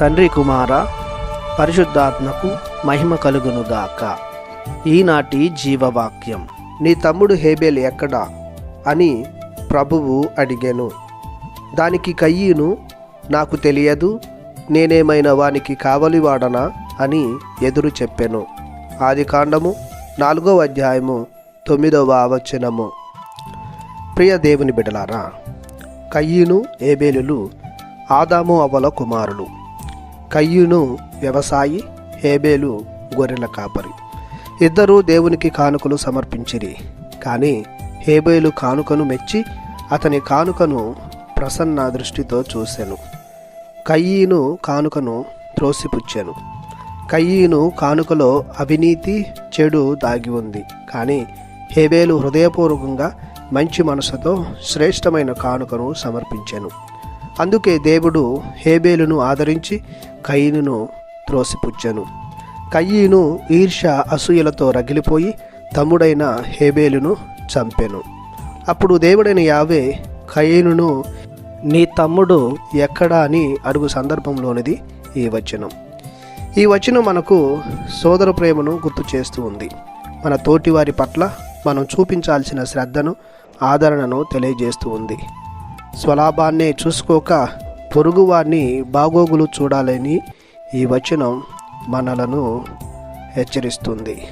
తండ్రి కుమార పరిశుద్ధాత్మకు మహిమ కలుగునుగాక. ఈనాటి జీవవాక్యం నీ తమ్ముడు హేబేల్ ఎక్కడా అని ప్రభువు అడిగాను. దానికి కయ్యను నాకు తెలియదు నేనేమైనా వానికి కావలివాడనా అని ఎదురు చెప్పాను. ఆది కాండము నాలుగో అధ్యాయము తొమ్మిదవ వచనము. ప్రియ దేవుని బిడలారా కయ్యూను ఏబేలులు ఆదాము అవల కుమారులు. కయ్యూను వ్యవసాయి హేబేలు గొర్రెల కాపరి. ఇద్దరూ దేవునికి కానుకలు సమర్పించిరి. కానీ హేబేలు కానుకను మెచ్చి అతని కానుకను ప్రసన్న దృష్టితో చూశాను కయ్యీను కానుకను త్రోసిపుచ్చాను. కయ్యీను కానుకలో అవినీతి చెడు దాగి ఉంది. కానీ హేబేలు హృదయపూర్వకంగా మంచి మనసుతో శ్రేష్టమైన కానుకను సమర్పించాను. అందుకే దేవుడు హేబేలును ఆదరించి కయ్యను త్రోసిపుచ్చాను. కయ్యను ఈర్ష అసూయలతో రగిలిపోయి తమ్ముడైన హేబేలును చంపెను. అప్పుడు దేవుడైన యావే కయ్యను నీ తమ్ముడు ఎక్కడా? అని అడుగు సందర్భంలోనిది ఈ వచనం. ఈ వచనం మనకు సోదర ప్రేమను గుర్తు చేస్తూ ఉంది. మన తోటివారి పట్ల మనం చూపించాల్సిన శ్రద్ధను ఆదరణను తెలియజేస్తూ ఉంది. స్వలాభాన్నే చూసుకోక పొరుగువారిని బాగోగులు చూడాలని ఈ వచనం మనలను హెచ్చరిస్తుంది.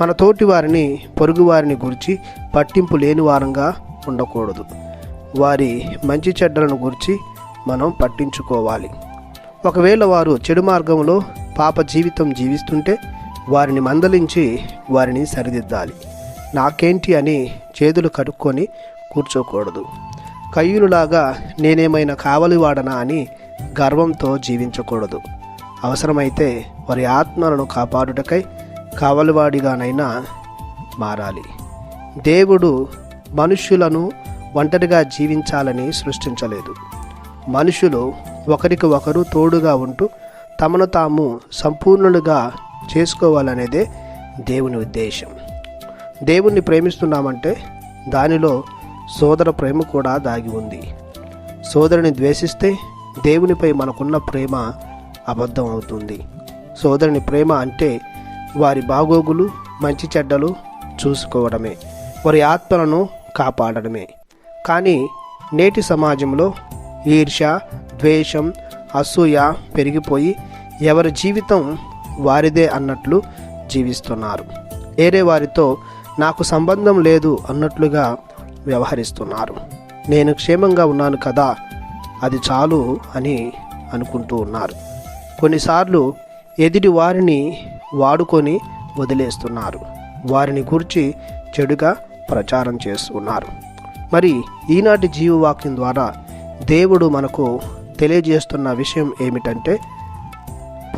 మన తోటి వారిని పొరుగువారిని గురించి పట్టింపు లేని వారంగా ఉండకూడదు. వారి మంచి చెడ్డలను గురించి మనం పట్టించుకోవాలి. ఒకవేళ వారు చెడు మార్గంలో పాప జీవితం జీవిస్తుంటే వారిని మందలించి వారిని సరిదిద్దాలి. నాకేంటి అని చేతులు కడుక్కొని కూర్చోకూడదు. కయ్యూనులాగా నేనేమైనా కావలివాడనా అని గర్వంతో జీవించకూడదు. అవసరమైతే వారి ఆత్మలను కాపాడుటకై కావలివాడిగానైనా మారాలి. దేవుడు మనుష్యులను ఒంటరిగా జీవించాలని సృష్టించలేదు. మనుషులు ఒకరికి ఒకరు తోడుగా ఉంటూ తమను తాము సంపూర్ణులుగా చేసుకోవాలనేదే దేవుని ఉద్దేశం. దేవుణ్ణి ప్రేమిస్తున్నామంటే దానిలో సోదర ప్రేమ కూడా దాగి ఉంది. సోదరుని ద్వేషిస్తే దేవునిపై మనకున్న ప్రేమ అబద్ధం అవుతుంది. సోదరుని ప్రేమ అంటే వారి బాగోగులు మంచి చెడ్డలు చూసుకోవడమే. వారి ఆత్మలను కాపాడడమే. కానీ నేటి సమాజంలో ఈర్ష ద్వేషం అసూయ పెరిగిపోయి ఎవరి జీవితం వారిదే అన్నట్లు జీవిస్తున్నారు. వేరే వారితో నాకు సంబంధం లేదు అన్నట్లుగా వ్యవహరిస్తున్నారు. నేను క్షేమంగా ఉన్నాను కదా అది చాలు అని అనుకుంటూ ఉన్నారు. కొన్నిసార్లు ఎదుటి వారిని వాడుకొని వదిలేస్తున్నారు. వారిని గురించి చెడుగా ప్రచారం చేస్తున్నారు. మరి ఈనాటి జీవవాక్యం ద్వారా దేవుడు మనకు తెలియజేస్తున్న విషయం ఏమిటంటే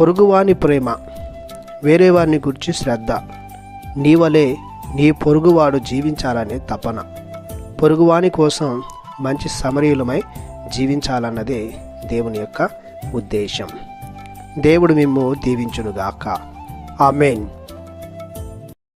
పొరుగువాని ప్రేమ వేరే వారిని గురించి శ్రద్ధ. నీవలే నీ పొరుగువాడు జీవించాలనే తపన. పొరుగువాని కోసం మంచి సమరీయులమై జీవించాలన్నదే దేవుని యొక్క ఉద్దేశం. దేవుడు మిమ్ము దీవించునుగాక. ఆమెన్.